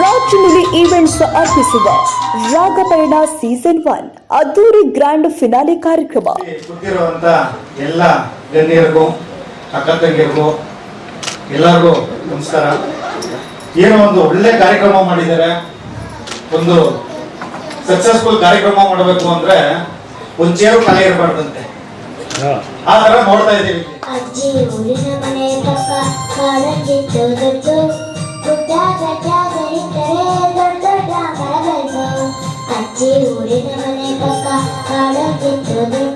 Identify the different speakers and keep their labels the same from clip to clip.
Speaker 1: ರಾಜನುಲಿ events ಅರ್ಪಿಸುವ Ragapayana season one ಅದ್ದೂರಿ grand finale ಕಾರ್ಯಕ್ರಮ.
Speaker 2: ಕೂತಿರುವಂತ ಎಲ್ಲ ಗಣ್ಯರಿಗೂ ಅಕ್ಕ ತಂಗಿಯರಿಗೂ ಎಲ್ಲರಿಗೂ ನಮಸ್ಕಾರ. ಏನೋ ಒಂದು ಒಳ್ಳೆ ಕಾರ್ಯಕ್ರಮ ಮಾಡಿದ್ದಾರೆ. ಒಂದು ಸಕ್ಸಸ್ಫುಲ್ ಕಾರ್ಯಕ್ರಮ ಮಾಡಬೇಕು ಅಂದ್ರೆ ಒಂದು ಚೇರು ಖಾಲಿ ಇರಬಾರ್ದಂತೆ. ಆ ತರ ನೋಡ್ತಾ ಇದ್ದೀವಿ.
Speaker 3: ಅಜ್ಜಿ ಊರಿನ ಮನೆ ಪಕ್ಕ ದೊಡ್ಡು ಗುಡ್ಡ ಗಡ್ಡ ಅಜ್ಜಿ ಊರಿನ ಮನೆ ಪಕ್ಕ ಕಾಡಂಗಿತ್ತು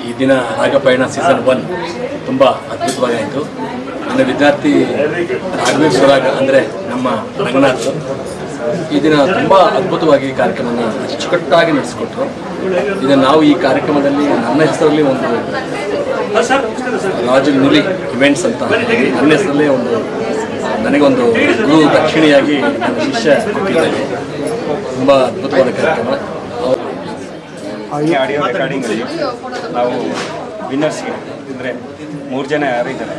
Speaker 4: ಈ ದಿನ ರಾಗಪಯಣ ಸೀಸನ್ ಒನ್ ತುಂಬ ಅದ್ಭುತವಾಗಾಯಿತು ನನ್ನ ವಿದ್ಯಾರ್ಥಿ ರಾಘವೇಶ್ವರ ಅಂದರೆ ನಮ್ಮ ರಂಗನಾಥ್ ಈ ದಿನ ತುಂಬ ಅದ್ಭುತವಾಗಿ ಕಾರ್ಯಕ್ರಮನ ಅಚ್ಚುಕಟ್ಟಾಗಿ ನಡೆಸಿಕೊಟ್ರು. ಇದನ್ನು ನಾವು ಈ ಕಾರ್ಯಕ್ರಮದಲ್ಲಿ ನನ್ನ ಹೆಸರಲ್ಲಿ ಒಂದು ರಾಜ ನುಲಿ ಇವೆಂಟ್ಸ್ ಅಂತ. ನನ್ನ ಹೆಸರಲ್ಲೇ ಒಂದು ನನಗೊಂದು ಗುರು ದಕ್ಷಿಣೆಯಾಗಿ ನನ್ನ ಶಿಷ್ಯ ಕೊಟ್ಟಿದ್ದಾರೆ. ತುಂಬ ಅದ್ಭುತವಾದ ಕಾರ್ಯಕ್ರಮ.
Speaker 5: ಈ ಆಡಿಯೋ ರೆಕಾರ್ಡಿಂಗಲ್ಲಿ ನಾವು ವಿನ್ನರ್ಸ್ಗೆ ಅಂದರೆ ಮೂರು ಜನ ಯಾರಿದ್ದಾರೆ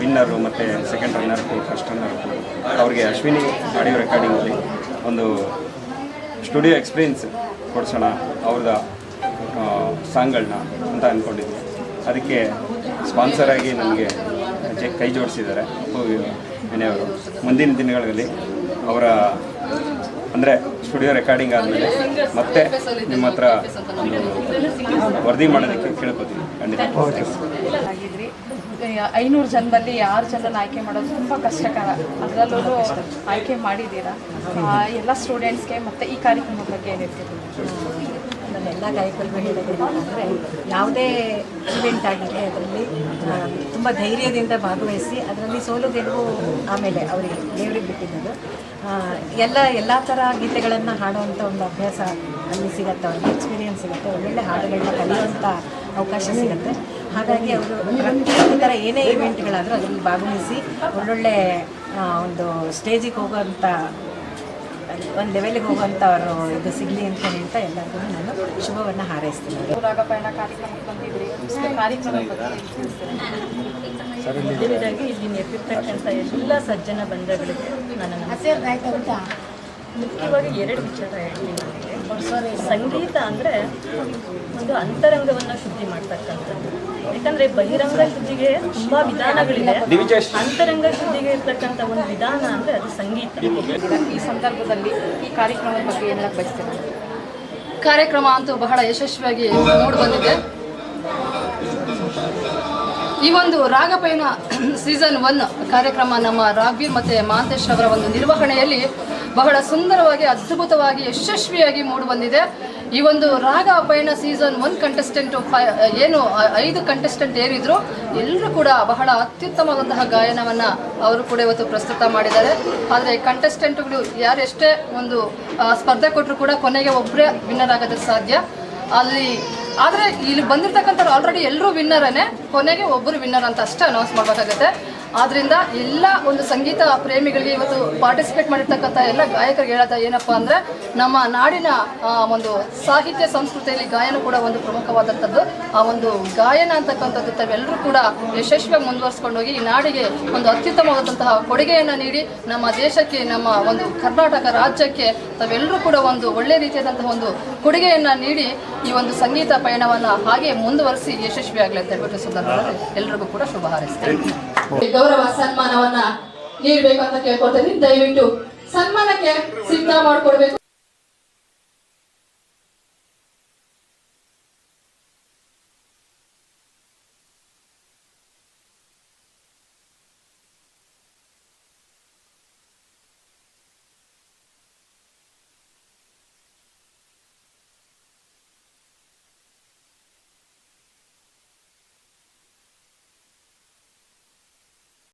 Speaker 5: ವಿನ್ನರು ಮತ್ತು ಸೆಕೆಂಡ್ ರನ್ನರ್ಕು ಫಸ್ಟ್ ರನ್ನರ್ಗೂ ಅವ್ರಿಗೆ ಅಶ್ವಿನಿ ಆಡಿಯೋ ರೆಕಾರ್ಡಿಂಗಲ್ಲಿ ಒಂದು ಸ್ಟುಡಿಯೋ ಎಕ್ಸ್ಪೀರಿಯನ್ಸ್ ಕೊಡ್ಸೋಣ ಅವ್ರದ ಸಾಂಗ್ಗಳನ್ನ ಅಂತ ಅಂದ್ಕೊಂಡಿದ್ವಿ ಅದಕ್ಕೆ ಸ್ಪಾನ್ಸರ್ ಆಗಿ ನನಗೆ ಜೆ ಕೈ ಜೋಡಿಸಿದ್ದಾರೆ. ಮನೆಯವರು. ಮುಂದಿನ ದಿನಗಳಲ್ಲಿ ಅವರ, ಅಂದರೆ ಸ್ಟುಡಿಯೋ ರೆಕಾರ್ಡಿಂಗ್ ಆದಮೇಲೆ ಮತ್ತೆ ನಿಮ್ಮ ಹತ್ರ ವರದಿ ಮಾಡೋದಕ್ಕೆ ಕೇಳ್ಕೊತೀನಿ ಖಂಡಿತ.
Speaker 6: ಐನೂರು ಜನದಲ್ಲಿ ಆರು ಜನನ ಆಯ್ಕೆ ಮಾಡೋದು ತುಂಬ ಕಷ್ಟಕರ. ಅದರಲ್ಲೂ ಆಯ್ಕೆ ಮಾಡಿದ್ದೀರಾ? ಎಲ್ಲ ಸ್ಟೂಡೆಂಟ್ಸ್ಗೆ ಮತ್ತೆ ಈ ಕಾರ್ಯಕ್ರಮದ ಬಗ್ಗೆ ಏನು
Speaker 7: ನನ್ನೆಲ್ಲ ಗಾಯಕರಿಗೂ ಹೇಳೋದೇನೆಂದರೆ ಯಾವುದೇ ಇವೆಂಟ್ ಆಗಿದೆ ಅದರಲ್ಲಿ ತುಂಬ ಧೈರ್ಯದಿಂದ ಭಾಗವಹಿಸಿ ಅದರಲ್ಲಿ ಸೋಲು ಗೆಲುವು ಆಮೇಲೆ ಅವರಿಗೆ ದೇವರಿಗೆ ಬಿಟ್ಟಿದ್ದು ಎಲ್ಲ ಎಲ್ಲ ಥರ ಗೀತೆಗಳನ್ನು ಹಾಡುವಂಥ ಒಂದು ಅಭ್ಯಾಸ ಅಲ್ಲಿ ಸಿಗುತ್ತೆ ಅವ್ರಿಗೆ ಎಕ್ಸ್ಪೀರಿಯನ್ಸ್ ಸಿಗುತ್ತೆ ಒಳ್ಳೊಳ್ಳೆ ಹಾಡುಗಳನ್ನ ಕಲಿಯುವಂಥ ಅವಕಾಶ ಸಿಗುತ್ತೆ. ಹಾಗಾಗಿ ಅವರು ಈ ಥರ ಏನೇ ಇವೆಂಟ್ಗಳಾದರೂ ಅದರಲ್ಲಿ ಭಾಗವಹಿಸಿ ಒಳ್ಳೊಳ್ಳೆ ಒಂದು ಸ್ಟೇಜಿಗೆ ಹೋಗುವಂಥ ಒಂದು ಲೆವೆಲ್ಗೆ ಹೋಗುವಂಥವ್ರು ಇದು ಸಿಗಲಿ ಅಂತ ಹೇಳ್ತಾ ಎಲ್ಲರಿಗೂ ನಾನು ಶುಭವನ್ನು ಹಾರೈಸ್ತೀನಿ? ಮೊದಲನೇದಾಗಿ ಇಲ್ಲಿ ನೆರೆದಿರ್ತಕ್ಕಂಥ ಎಲ್ಲ ಸಜ್ಜನ ಬಂಧಗಳಿಗೆ ನನ್ನ. ಮುಖ್ಯವಾಗಿ ಎರಡು ವಿಚಾರ ಹೇಳ್ತೀನಿ ನನಗೆ ಸಂಗೀತ ಅಂದರೆ ಒಂದು ಅಂತರಂಗವನ್ನು ಶುದ್ಧಿ ಮಾಡ್ತಕ್ಕಂಥದ್ದು. ಯಾಕಂದರೆ ಬಹಿರಂಗ ಸುದ್ದಿಗೆ ತುಂಬಾ ವಿಧಾನಗಳಿದೆ. ಅಂತರಂಗ ಸುದ್ದಿಗೆ ಇರ್ತಕ್ಕಂಥ ಒಂದು ವಿಧಾನ ಅಂದ್ರೆ ಅದು ಸಂಗೀತ.
Speaker 6: ಈ ಸಂದರ್ಭದಲ್ಲಿ ಈ ಕಾರ್ಯಕ್ರಮದ ಬಗ್ಗೆ ಏನಾಗ ಬಯಸ್ತೀರಾ?
Speaker 8: ಕಾರ್ಯಕ್ರಮ ಅಂತೂ ಬಹಳ ಯಶಸ್ವಿಯಾಗಿ ಮೂಡಿ ಬಂದಿದೆ. ಈ ಒಂದು ರಾಗಪಯಣ ಸೀಸನ್ ಒನ್ ಕಾರ್ಯಕ್ರಮ ನಮ್ಮ ರಾಘವೀರ್ ಮತ್ತು ಮಹಾಂತೇಶ್ ಅವರ ಒಂದು ನಿರ್ವಹಣೆಯಲ್ಲಿ ಬಹಳ ಸುಂದರವಾಗಿ, ಅದ್ಭುತವಾಗಿ, ಯಶಸ್ವಿಯಾಗಿ ಮೂಡಿಬಂದಿದೆ ಈ ಒಂದು ರಾಗ ಪಯಣ ಸೀಸನ್ ಒನ್ ಕಂಟೆಸ್ಟೆಂಟು ಏನು, ಐದು ಕಂಟೆಸ್ಟೆಂಟ್ ಏನಿದ್ರು ಎಲ್ಲರೂ ಕೂಡ ಬಹಳ ಅತ್ಯುತ್ತಮವಾದಂತಹ ಗಾಯನವನ್ನು ಅವರು ಕೂಡ ಇವತ್ತು ಪ್ರಸ್ತುತ ಮಾಡಿದ್ದಾರೆ. ಆದರೆ ಕಂಟೆಸ್ಟೆಂಟ್ಗಳು ಯಾರೆಷ್ಟೇ ಒಂದು ಸ್ಪರ್ಧೆ ಕೊಟ್ಟರು ಕೂಡ ಕೊನೆಗೆ ಒಬ್ಬರೇ ವಿನ್ನರ್ ಆಗೋದಕ್ಕೆ ಸಾಧ್ಯ. ಅಲ್ಲಿ ಆದರೆ ಇಲ್ಲಿ ಬಂದಿರ್ತಕ್ಕಂಥವ್ರು ಆಲ್ರೆಡಿ ಎಲ್ಲರೂ ವಿನ್ನರೇ ಕೊನೆಗೆ ಒಬ್ಬರು ವಿನ್ನರ್ ಅಂತ ಅಷ್ಟೇ ಅನೌನ್ಸ್ ಮಾಡಬೇಕಾಗುತ್ತೆ. ಆದ್ರಿಂದ ಎಲ್ಲ ಒಂದು ಸಂಗೀತ ಪ್ರೇಮಿಗಳಿಗೆ ಇವತ್ತು ಪಾರ್ಟಿಸಿಪೇಟ್ ಮಾಡಿರ್ತಕ್ಕಂಥ ಎಲ್ಲ ಗಾಯಕರಿಗೆ ಹೇಳೋದ ಏನಪ್ಪ ಅಂದರೆ ನಮ್ಮ ನಾಡಿನ ಒಂದು ಸಾಹಿತ್ಯ ಸಂಸ್ಕೃತಿಯಲ್ಲಿ ಗಾಯನ ಕೂಡ ಒಂದು ಪ್ರಮುಖವಾದಂಥದ್ದು. ಆ ಒಂದು ಗಾಯನ ಅಂತಕ್ಕಂಥದ್ದು ತಾವೆಲ್ಲರೂ ಕೂಡ ಯಶಸ್ವಿಯಾಗಿ ಮುಂದುವರಿಸ್ಕೊಂಡು ಹೋಗಿ ಈ ನಾಡಿಗೆ ಒಂದು ಅತ್ಯುತ್ತಮವಾದಂತಹ ಕೊಡುಗೆಯನ್ನು ನೀಡಿ, ನಮ್ಮ ದೇಶಕ್ಕೆ, ನಮ್ಮ ಒಂದು ಕರ್ನಾಟಕ ರಾಜ್ಯಕ್ಕೆ ತಾವೆಲ್ಲರೂ ಕೂಡ ಒಂದು ಒಳ್ಳೆ ರೀತಿಯಾದಂತಹ ಒಂದು ಕೊಡುಗೆಯನ್ನು ನೀಡಿ ಈ ಒಂದು ಸಂಗೀತ ಪಯಣವನ್ನು ಹಾಗೆ ಮುಂದುವರಿಸಿ ಯಶಸ್ವಿಯಾಗಲಿ ಅಂತ ಹೇಳ್ಬಿಟ್ಟು ಸಂದರ್ಭದಲ್ಲಿ ಎಲ್ರಿಗೂ ಕೂಡ ಶುಭ ಹಾರೈಸ್ತೇನೆ. ಗೌರವ ಸನ್ಮಾನವನ್ನ ನೀಡಬೇಕು ಅಂತ ಕೇಳ್ಕೊಳ್ತೀನಿ. ದಯವಿಟ್ಟು ಸನ್ಮಾನಕ್ಕೆ ಸಿದ್ಧ ಮಾಡ್ಕೊಡ್ಬೇಕು.